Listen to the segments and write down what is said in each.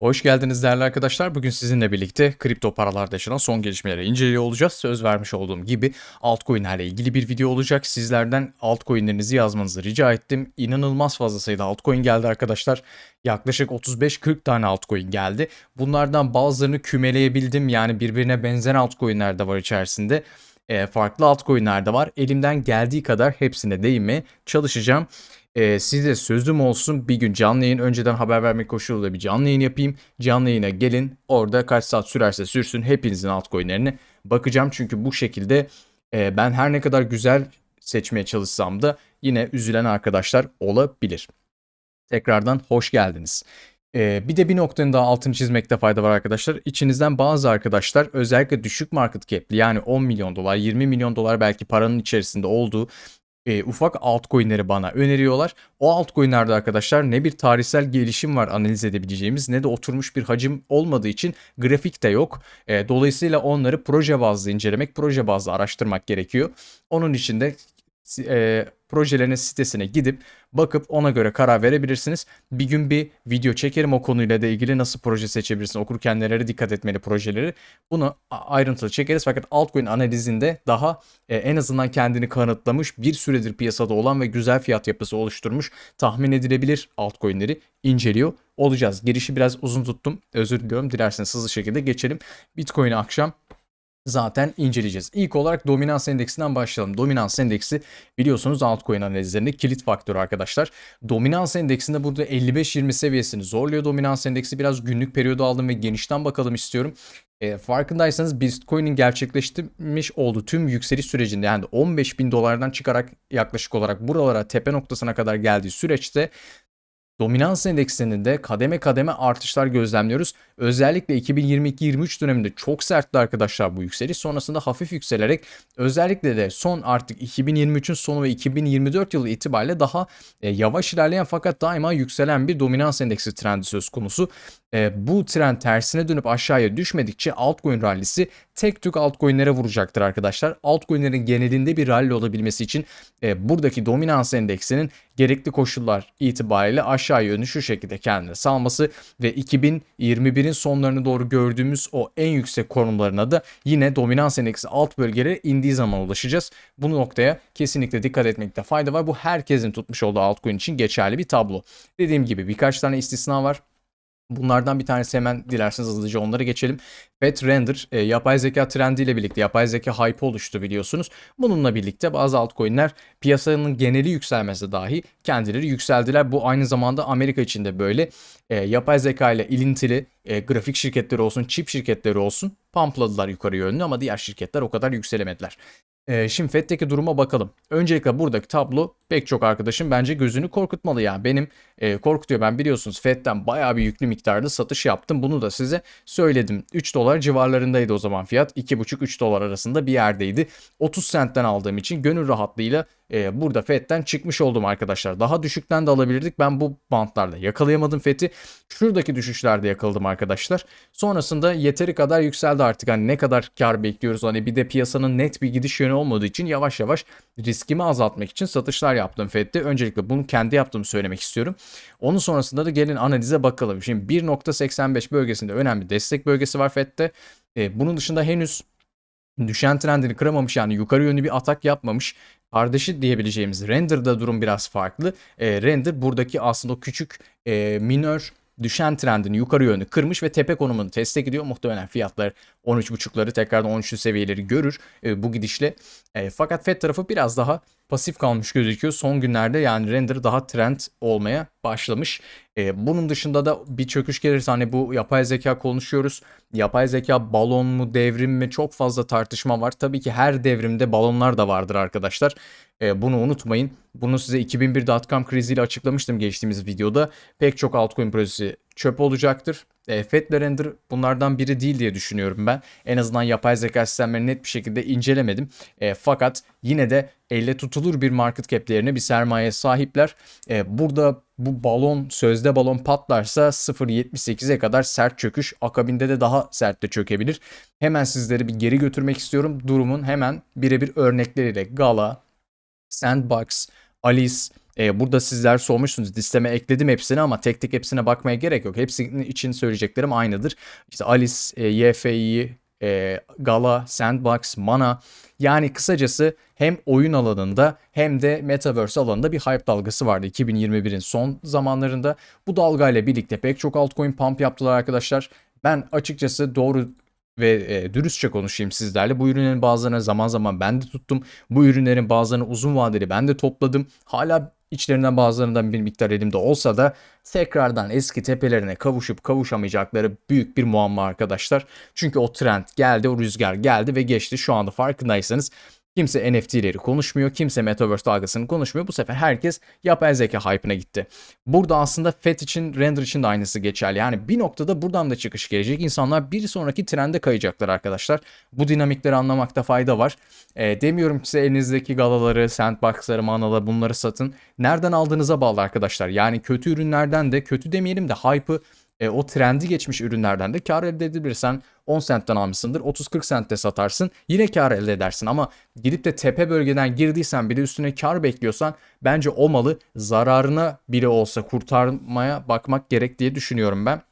Hoş geldiniz değerli arkadaşlar. Bugün sizinle birlikte kripto paralarda yaşanan son gelişmeleri inceliyor olacağız. Söz vermiş olduğum gibi altcoin'lerle ilgili bir video olacak. Sizlerden altcoin'lerinizi yazmanızı rica ettim. İnanılmaz fazla sayıda altcoin geldi arkadaşlar. Yaklaşık 35-40 tane altcoin geldi. Bunlardan bazılarını kümeleyebildim. Yani birbirine benzer altcoin'ler de var içerisinde. E, farklı altcoin'ler de var. Elimden geldiği kadar hepsine değinmeye çalışacağım. Ee, size sözüm olsun bir gün canlı yayın önceden haber vermek koşuluyla bir canlı yayın yapayım. Canlı yayına gelin orada kaç saat sürerse sürsün hepinizin altcoin'lerine bakacağım. Çünkü bu şekilde e, ben her ne kadar güzel seçmeye çalışsam da yine üzülen arkadaşlar olabilir. Tekrardan hoş geldiniz. Ee, bir de bir noktanın daha altını çizmekte fayda var arkadaşlar. İçinizden bazı arkadaşlar özellikle düşük market cap'li yani 10 milyon dolar 20 milyon dolar belki paranın içerisinde olduğu e, ufak altcoin'leri bana öneriyorlar. O altcoin'lerde arkadaşlar ne bir tarihsel gelişim var analiz edebileceğimiz ne de oturmuş bir hacim olmadığı için grafik de yok. E, dolayısıyla onları proje bazlı incelemek, proje bazlı araştırmak gerekiyor. Onun için de e, projelerin sitesine gidip bakıp ona göre karar verebilirsiniz. Bir gün bir video çekerim o konuyla da ilgili nasıl proje seçebilirsin, okurken nelere dikkat etmeli projeleri. Bunu ayrıntılı çekeriz fakat altcoin analizinde daha e, en azından kendini kanıtlamış bir süredir piyasada olan ve güzel fiyat yapısı oluşturmuş tahmin edilebilir altcoin'leri inceliyor olacağız. Girişi biraz uzun tuttum. Özür diliyorum. Dilerseniz hızlı şekilde geçelim. Bitcoin'i akşam zaten inceleyeceğiz. İlk olarak dominans endeksinden başlayalım. Dominans endeksi biliyorsunuz altcoin analizlerinde kilit faktör arkadaşlar. Dominans endeksinde burada 55-20 seviyesini zorluyor. Dominans endeksi biraz günlük periyodu aldım ve genişten bakalım istiyorum. E, farkındaysanız Bitcoin'in gerçekleştirmiş olduğu tüm yükseliş sürecinde yani 15 bin dolardan çıkarak yaklaşık olarak buralara tepe noktasına kadar geldiği süreçte Dominans endeksinde de kademe kademe artışlar gözlemliyoruz. Özellikle 2022-23 döneminde çok sertti arkadaşlar bu yükseliş. Sonrasında hafif yükselerek özellikle de son artık 2023'ün sonu ve 2024 yılı itibariyle daha e, yavaş ilerleyen fakat daima yükselen bir dominans endeksi trendi söz konusu. E, bu trend tersine dönüp aşağıya düşmedikçe altcoin rallisi tek tük altcoin'lere vuracaktır arkadaşlar. Altcoin'lerin genelinde bir rally olabilmesi için e, buradaki dominans endeksinin gerekli koşullar itibariyle aşağı yönlü şu şekilde kendini salması ve 2021'in sonlarını doğru gördüğümüz o en yüksek konumlarına da yine dominans endeksi alt bölgelere indiği zaman ulaşacağız. Bu noktaya kesinlikle dikkat etmekte fayda var. Bu herkesin tutmuş olduğu altcoin için geçerli bir tablo. Dediğim gibi birkaç tane istisna var. Bunlardan bir tanesi hemen dilerseniz hızlıca onları geçelim. Fat Render e, yapay zeka trendiyle birlikte yapay zeka hype oluştu biliyorsunuz. Bununla birlikte bazı altcoin'ler piyasanın geneli yükselmesi dahi kendileri yükseldiler. Bu aynı zamanda Amerika için de böyle. E, yapay zeka ile ilintili e, grafik şirketleri olsun, çip şirketleri olsun pampladılar yukarı yönlü ama diğer şirketler o kadar yükselemediler. E, şimdi FED'deki duruma bakalım. Öncelikle buradaki tablo pek çok arkadaşım bence gözünü korkutmalı yani. Benim e, korkutuyor ben biliyorsunuz FED'den bayağı bir yüklü miktarda satış yaptım. Bunu da size söyledim. 3 dolar civarlarındaydı o zaman fiyat. 2,5-3 dolar arasında bir yerdeydi. 30 sentten aldığım için gönül rahatlığıyla e, burada FED'den çıkmış oldum arkadaşlar. Daha düşükten de alabilirdik. Ben bu bantlarda yakalayamadım FED'i. Şuradaki düşüşlerde yakaladım arkadaşlar. Sonrasında yeteri kadar yükseldi artık. Hani ne kadar kar bekliyoruz. Hani bir de piyasanın net bir gidiş yönü olmadığı için yavaş yavaş riskimi azaltmak için satışlar yaptım FED'de. Öncelikle bunu kendi yaptığımı söylemek istiyorum. Onun sonrasında da gelin analize bakalım. Şimdi 1.85 bölgesinde önemli destek bölgesi var FED'de. E, bunun dışında henüz düşen trendini kıramamış yani yukarı yönlü bir atak yapmamış. Kardeşi diyebileceğimiz render'da durum biraz farklı. E, render buradaki aslında o küçük e, minör düşen trendini yukarı yönlü kırmış ve tepe konumunu teste gidiyor. Muhtemelen fiyatlar 13.5'ları tekrardan 13'lü seviyeleri görür e, bu gidişle. E, fakat FED tarafı biraz daha pasif kalmış gözüküyor. Son günlerde yani render daha trend olmaya başlamış. E, bunun dışında da bir çöküş gelirse hani bu yapay zeka konuşuyoruz. Yapay zeka balon mu devrim mi çok fazla tartışma var. Tabii ki her devrimde balonlar da vardır arkadaşlar. E, bunu unutmayın. Bunu size 2001.com kriziyle açıklamıştım geçtiğimiz videoda. Pek çok altcoin projesi çöp olacaktır. E, Fedler Render bunlardan biri değil diye düşünüyorum ben. En azından yapay zeka sistemlerini net bir şekilde incelemedim. E, fakat yine de elle tutulur bir market cap değerine bir sermaye sahipler. E, burada bu balon sözde balon patlarsa 0.78'e kadar sert çöküş akabinde de daha sert de çökebilir. Hemen sizleri bir geri götürmek istiyorum. Durumun hemen birebir örnekleriyle Gala, Sandbox, Alice, E, burada sizler sormuşsunuz listeme ekledim hepsini ama tek tek hepsine bakmaya gerek yok. Hepsinin için söyleyeceklerim aynıdır. İşte Alice, e, YFI, e, Gala, Sandbox, Mana yani kısacası hem oyun alanında hem de Metaverse alanında bir hype dalgası vardı 2021'in son zamanlarında. Bu dalgayla birlikte pek çok altcoin pump yaptılar arkadaşlar. Ben açıkçası doğru ve e, dürüstçe konuşayım sizlerle. Bu ürünlerin bazılarını zaman zaman ben de tuttum. Bu ürünlerin bazılarını uzun vadeli ben de topladım. Hala içlerinden bazılarından bir miktar elimde olsa da tekrardan eski tepelerine kavuşup kavuşamayacakları büyük bir muamma arkadaşlar. Çünkü o trend geldi, o rüzgar geldi ve geçti. Şu anda farkındaysanız Kimse NFT'leri konuşmuyor, kimse Metaverse dalgasını konuşmuyor. Bu sefer herkes yapay zeka hype'ına gitti. Burada aslında FET için, render için de aynısı geçerli. Yani bir noktada buradan da çıkış gelecek. İnsanlar bir sonraki trende kayacaklar arkadaşlar. Bu dinamikleri anlamakta fayda var. E, demiyorum ki size elinizdeki galaları, sandbox'ları, manaları bunları satın. Nereden aldığınıza bağlı arkadaşlar. Yani kötü ürünlerden de, kötü demeyelim de hype'ı e, o trendi geçmiş ürünlerden de kar elde edebilirsen 10 centten almışsındır 30-40 centte satarsın yine kar elde edersin ama gidip de tepe bölgeden girdiysen bir de üstüne kar bekliyorsan bence o malı zararına bile olsa kurtarmaya bakmak gerek diye düşünüyorum ben.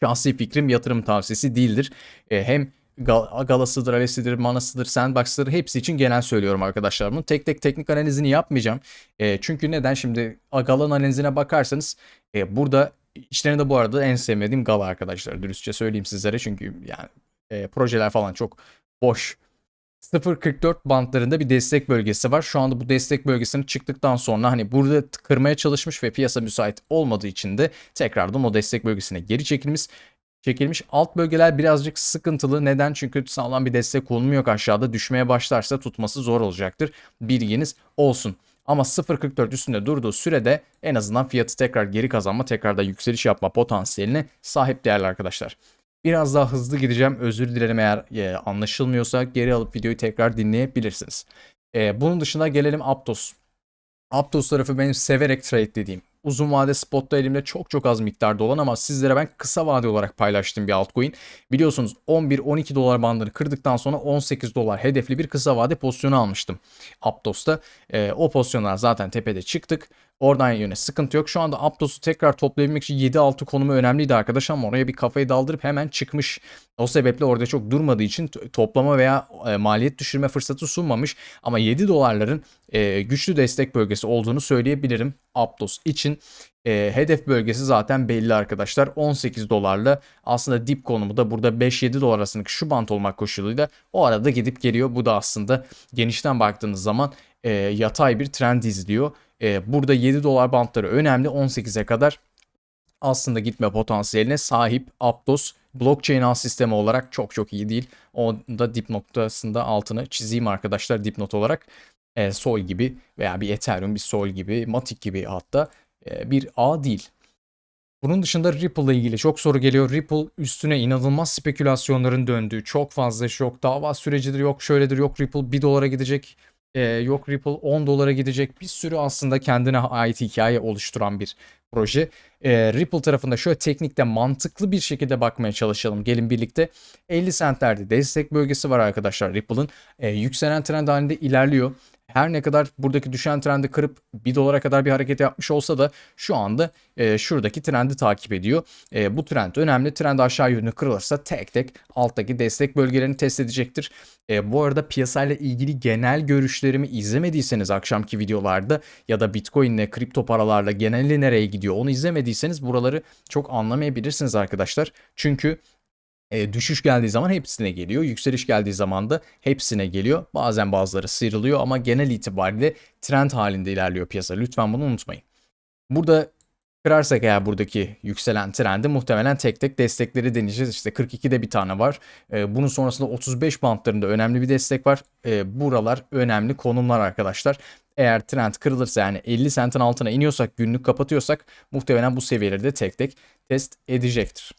Şahsi fikrim yatırım tavsiyesi değildir. E, hem Gal Galasıdır, Alesi'dir, Manasıdır, Sandbox'tır hepsi için genel söylüyorum arkadaşlar bunu. Tek tek teknik analizini yapmayacağım. E, çünkü neden? Şimdi Galan analizine bakarsanız e, burada İçlerinde bu arada en sevmediğim Gala arkadaşlar. Dürüstçe söyleyeyim sizlere çünkü yani e, projeler falan çok boş. 0.44 bantlarında bir destek bölgesi var. Şu anda bu destek bölgesini çıktıktan sonra hani burada kırmaya çalışmış ve piyasa müsait olmadığı için de tekrardan o destek bölgesine geri çekilmiş. Çekilmiş alt bölgeler birazcık sıkıntılı. Neden? Çünkü sağlam bir destek konumu yok aşağıda. Düşmeye başlarsa tutması zor olacaktır. Bilginiz olsun. Ama 0.44 üstünde durduğu sürede en azından fiyatı tekrar geri kazanma, tekrar da yükseliş yapma potansiyeline sahip değerli arkadaşlar. Biraz daha hızlı gideceğim. Özür dilerim eğer e, anlaşılmıyorsa geri alıp videoyu tekrar dinleyebilirsiniz. E, bunun dışında gelelim Aptos. Aptos tarafı benim severek trade dediğim uzun vade spotta elimde çok çok az miktarda olan ama sizlere ben kısa vade olarak paylaştığım bir altcoin. Biliyorsunuz 11-12 dolar bandını kırdıktan sonra 18 dolar hedefli bir kısa vade pozisyonu almıştım Aptos'ta. E, o pozisyonlar zaten tepede çıktık. Oradan yöne sıkıntı yok. Şu anda Aptos'u tekrar toplayabilmek için 7-6 konumu önemliydi arkadaş ama oraya bir kafayı daldırıp hemen çıkmış. O sebeple orada çok durmadığı için toplama veya e, maliyet düşürme fırsatı sunmamış. Ama 7 dolarların e, güçlü destek bölgesi olduğunu söyleyebilirim Aptos için. E, hedef bölgesi zaten belli arkadaşlar. 18 dolarla aslında dip konumu da burada 5-7 dolar arasındaki şu bant olmak koşuluyla o arada gidip geliyor. Bu da aslında genişten baktığınız zaman e, yatay bir trend izliyor. E, burada 7 dolar bantları önemli. 18'e kadar aslında gitme potansiyeline sahip Aptos blockchain ağ sistemi olarak çok çok iyi değil. O da dip noktasında altını çizeyim arkadaşlar dipnot olarak. E, Sol gibi veya bir Ethereum, bir Sol gibi, Matic gibi hatta e, bir ağ değil. Bunun dışında Ripple ile ilgili çok soru geliyor. Ripple üstüne inanılmaz spekülasyonların döndüğü çok fazla yok dava sürecidir yok şöyledir yok Ripple 1 dolara gidecek e, yok Ripple 10 dolara gidecek bir sürü aslında kendine ait hikaye oluşturan bir proje. E, Ripple tarafında şöyle teknikte mantıklı bir şekilde bakmaya çalışalım. Gelin birlikte 50 centlerde destek bölgesi var arkadaşlar Ripple'ın. E, yükselen trend halinde ilerliyor her ne kadar buradaki düşen trendi kırıp 1 dolara kadar bir hareket yapmış olsa da şu anda e, şuradaki trendi takip ediyor. E, bu trend önemli. Trend aşağı yönlü kırılırsa tek tek alttaki destek bölgelerini test edecektir. E, bu arada piyasayla ilgili genel görüşlerimi izlemediyseniz akşamki videolarda ya da Bitcoin ile kripto paralarla geneli nereye gidiyor onu izlemediyseniz buraları çok anlamayabilirsiniz arkadaşlar. Çünkü e, düşüş geldiği zaman hepsine geliyor. Yükseliş geldiği zaman da hepsine geliyor. Bazen bazıları sıyrılıyor ama genel itibariyle trend halinde ilerliyor piyasa. Lütfen bunu unutmayın. Burada kırarsak eğer buradaki yükselen trendi muhtemelen tek tek destekleri deneyeceğiz. İşte 42'de bir tane var. E, bunun sonrasında 35 bantlarında önemli bir destek var. E, buralar önemli konumlar arkadaşlar. Eğer trend kırılırsa yani 50 centin altına iniyorsak günlük kapatıyorsak muhtemelen bu seviyeleri de tek tek test edecektir.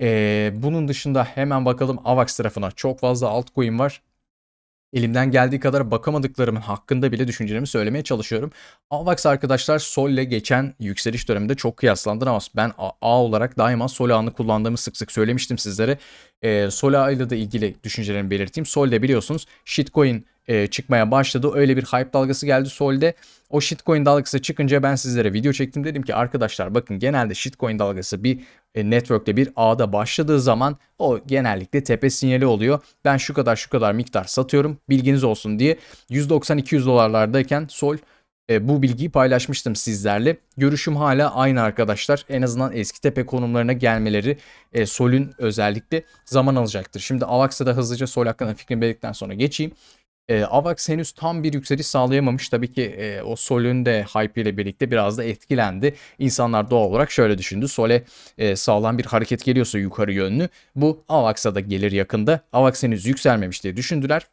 Ee, bunun dışında hemen bakalım AVAX tarafına. Çok fazla altcoin var. Elimden geldiği kadar bakamadıklarımın hakkında bile düşüncelerimi söylemeye çalışıyorum. AVAX arkadaşlar Sol ile geçen yükseliş döneminde çok kıyaslandı ama ben A olarak daima Sol ağını kullandığımı sık sık söylemiştim sizlere. E, Sola ile de ilgili düşüncelerimi belirteyim. Sol'de biliyorsunuz shitcoin e, çıkmaya başladı. Öyle bir hype dalgası geldi Sol'de. O shitcoin dalgası çıkınca ben sizlere video çektim. Dedim ki arkadaşlar bakın genelde shitcoin dalgası bir network'te bir ağda başladığı zaman o genellikle tepe sinyali oluyor. Ben şu kadar şu kadar miktar satıyorum bilginiz olsun diye 190-200 dolarlardayken Sol e, bu bilgiyi paylaşmıştım sizlerle. Görüşüm hala aynı arkadaşlar. En azından eski tepe konumlarına gelmeleri e, Sol'ün özellikle zaman alacaktır. Şimdi Avax'a da hızlıca Sol hakkında fikrimi belirttikten sonra geçeyim. E, Avax henüz tam bir yükseliş sağlayamamış. Tabii ki e, o Sol'ün de hype ile birlikte biraz da etkilendi. İnsanlar doğal olarak şöyle düşündü. Sol'e e, sağlam bir hareket geliyorsa yukarı yönlü bu Avax'a da gelir yakında. Avax henüz yükselmemiş diye düşündüler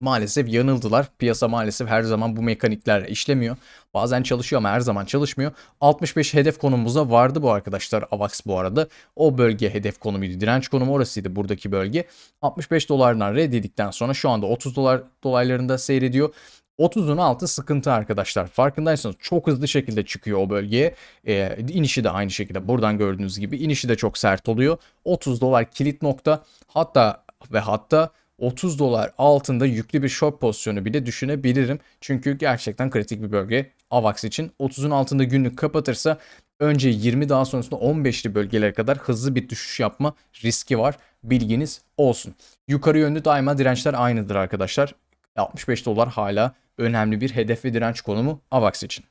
maalesef yanıldılar. Piyasa maalesef her zaman bu mekaniklerle işlemiyor. Bazen çalışıyor ama her zaman çalışmıyor. 65 hedef konumumuzda vardı bu arkadaşlar AVAX bu arada. O bölge hedef konumuydu. Direnç konumu orasıydı buradaki bölge. 65 dolardan reddedikten sonra şu anda 30 dolar dolaylarında seyrediyor. 30'un altı sıkıntı arkadaşlar. Farkındaysanız çok hızlı şekilde çıkıyor o bölgeye. E, inişi de aynı şekilde buradan gördüğünüz gibi inişi de çok sert oluyor. 30 dolar kilit nokta. Hatta ve hatta 30 dolar altında yüklü bir short pozisyonu bile düşünebilirim. Çünkü gerçekten kritik bir bölge AVAX için. 30'un altında günlük kapatırsa önce 20 daha sonrasında 15'li bölgelere kadar hızlı bir düşüş yapma riski var. Bilginiz olsun. Yukarı yönlü daima dirençler aynıdır arkadaşlar. 65 dolar hala önemli bir hedef ve direnç konumu AVAX için.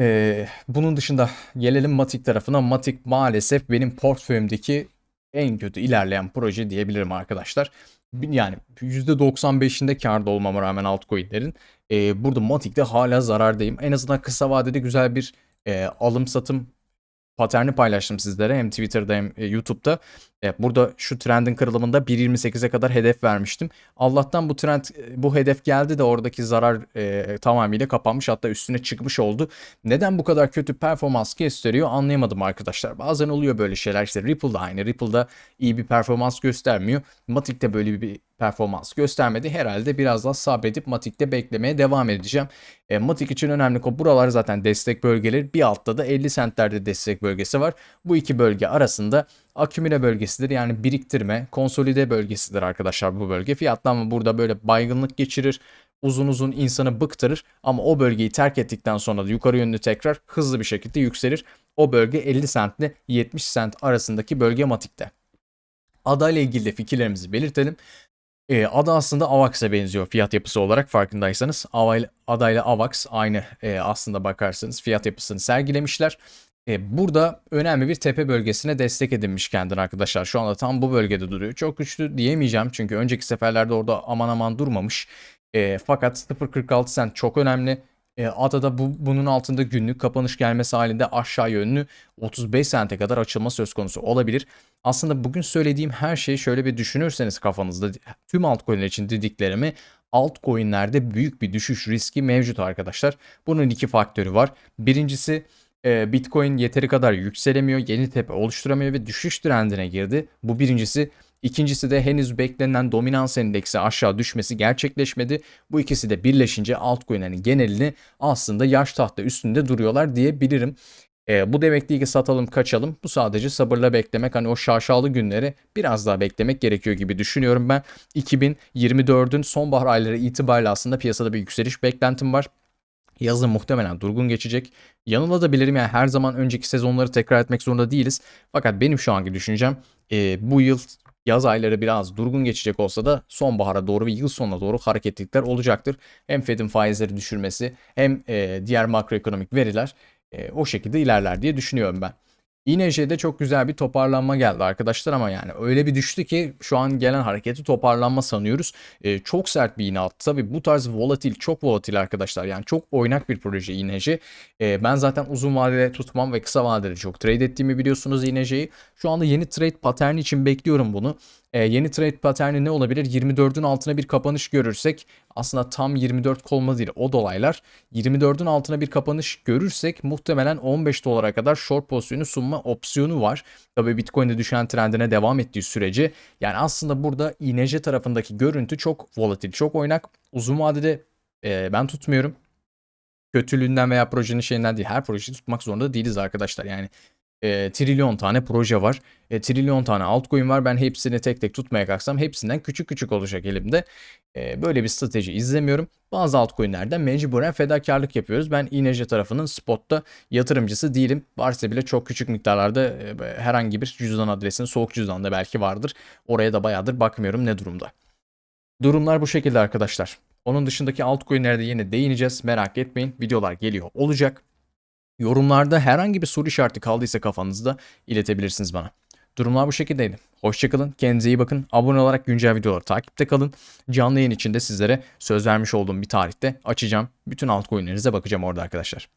Ee, bunun dışında gelelim Matic tarafına. Matic maalesef benim portföyümdeki en kötü ilerleyen proje diyebilirim arkadaşlar. Yani %95'inde karda olmama rağmen altcoin'lerin e, burada Matic'te hala zarardayım. En azından kısa vadede güzel bir e, alım satım paterni paylaştım sizlere hem Twitter'da hem e, YouTube'da. E, burada şu trendin kırılımında 1.28'e kadar hedef vermiştim. Allah'tan bu trend e, bu hedef geldi de oradaki zarar e, tamamıyla kapanmış hatta üstüne çıkmış oldu. Neden bu kadar kötü performans gösteriyor anlayamadım arkadaşlar. Bazen oluyor böyle şeyler işte Ripple'da aynı. Ripple'da iyi bir performans göstermiyor. Matic'te böyle bir performans göstermedi. Herhalde biraz daha sabredip Matic'te beklemeye devam edeceğim. E, Matic için önemli konu buralar zaten destek bölgeleri. Bir altta da 50 centlerde destek bölgesi var. Bu iki bölge arasında akümüle bölgesidir. Yani biriktirme, konsolide bölgesidir arkadaşlar bu bölge. Fiyatlanma burada böyle baygınlık geçirir. Uzun uzun insanı bıktırır ama o bölgeyi terk ettikten sonra da yukarı yönlü tekrar hızlı bir şekilde yükselir. O bölge 50 cent ile 70 cent arasındaki bölge matikte. Ada ile ilgili de fikirlerimizi belirtelim. E, Ada aslında Avax'a benziyor fiyat yapısı olarak farkındaysanız. Ada ile Avax aynı e, aslında bakarsanız fiyat yapısını sergilemişler. E, burada önemli bir tepe bölgesine destek edinmiş kendini arkadaşlar. Şu anda tam bu bölgede duruyor. Çok güçlü diyemeyeceğim çünkü önceki seferlerde orada aman aman durmamış. E, fakat 0.46 cent çok önemli. E, Adada bu, bunun altında günlük kapanış gelmesi halinde aşağı yönlü 35 sente kadar açılma söz konusu olabilir. Aslında bugün söylediğim her şeyi şöyle bir düşünürseniz kafanızda tüm altcoin'ler için dediklerimi altcoin'lerde büyük bir düşüş riski mevcut arkadaşlar. Bunun iki faktörü var. Birincisi Bitcoin yeteri kadar yükselemiyor, yeni tepe oluşturamıyor ve düşüş trendine girdi. Bu birincisi. İkincisi de henüz beklenen dominans endeksi aşağı düşmesi gerçekleşmedi. Bu ikisi de birleşince altcoin'lerin genelini aslında yaş tahta üstünde duruyorlar diyebilirim. E, bu demek değil ki satalım kaçalım. Bu sadece sabırla beklemek. Hani o şaşalı günleri biraz daha beklemek gerekiyor gibi düşünüyorum ben. 2024'ün sonbahar ayları itibariyle aslında piyasada bir yükseliş beklentim var. Yazın muhtemelen durgun geçecek. Yanılabilirim yani her zaman önceki sezonları tekrar etmek zorunda değiliz. Fakat benim şu anki düşüncem e, bu yıl yaz ayları biraz durgun geçecek olsa da sonbahara doğru ve yıl sonuna doğru hareketlilikler olacaktır. Hem Fed'in faizleri düşürmesi hem e, diğer makroekonomik veriler e, o şekilde ilerler diye düşünüyorum ben. İNJ'de çok güzel bir toparlanma geldi arkadaşlar ama yani öyle bir düştü ki şu an gelen hareketi toparlanma sanıyoruz. Ee, çok sert bir iğne attı. Tabii bu tarz volatil, çok volatil arkadaşlar. Yani çok oynak bir proje INJ. Ee, ben zaten uzun vadede tutmam ve kısa vadede çok trade ettiğimi biliyorsunuz INJ'yi. Şu anda yeni trade paterni için bekliyorum bunu. E, yeni trade paterni ne olabilir? 24'ün altına bir kapanış görürsek aslında tam 24 kolma değil o dolaylar. 24'ün altına bir kapanış görürsek muhtemelen 15 dolara kadar short pozisyonu sunma opsiyonu var. Tabii Bitcoin'de düşen trendine devam ettiği sürece yani aslında burada INJ tarafındaki görüntü çok volatil, çok oynak. Uzun vadede e, ben tutmuyorum. Kötülüğünden veya projenin şeyinden değil. Her projeyi tutmak zorunda değiliz arkadaşlar. Yani e, trilyon tane proje var. E, trilyon tane altcoin var. Ben hepsini tek tek tutmaya kalksam hepsinden küçük küçük olacak elimde. E, böyle bir strateji izlemiyorum. Bazı altcoin'lerden mecburen fedakarlık yapıyoruz. Ben İNC tarafının spotta yatırımcısı değilim. Varsa bile çok küçük miktarlarda e, herhangi bir cüzdan adresinin soğuk cüzdanda belki vardır. Oraya da bayağıdır bakmıyorum ne durumda. Durumlar bu şekilde arkadaşlar. Onun dışındaki altcoin'lere de yine değineceğiz. Merak etmeyin. Videolar geliyor olacak. Yorumlarda herhangi bir soru işareti kaldıysa kafanızda iletebilirsiniz bana. Durumlar bu şekildeydi. Hoşçakalın, kendinize iyi bakın. Abone olarak güncel videoları takipte kalın. Canlı yayın içinde sizlere söz vermiş olduğum bir tarihte açacağım. Bütün altcoin'lerinize bakacağım orada arkadaşlar.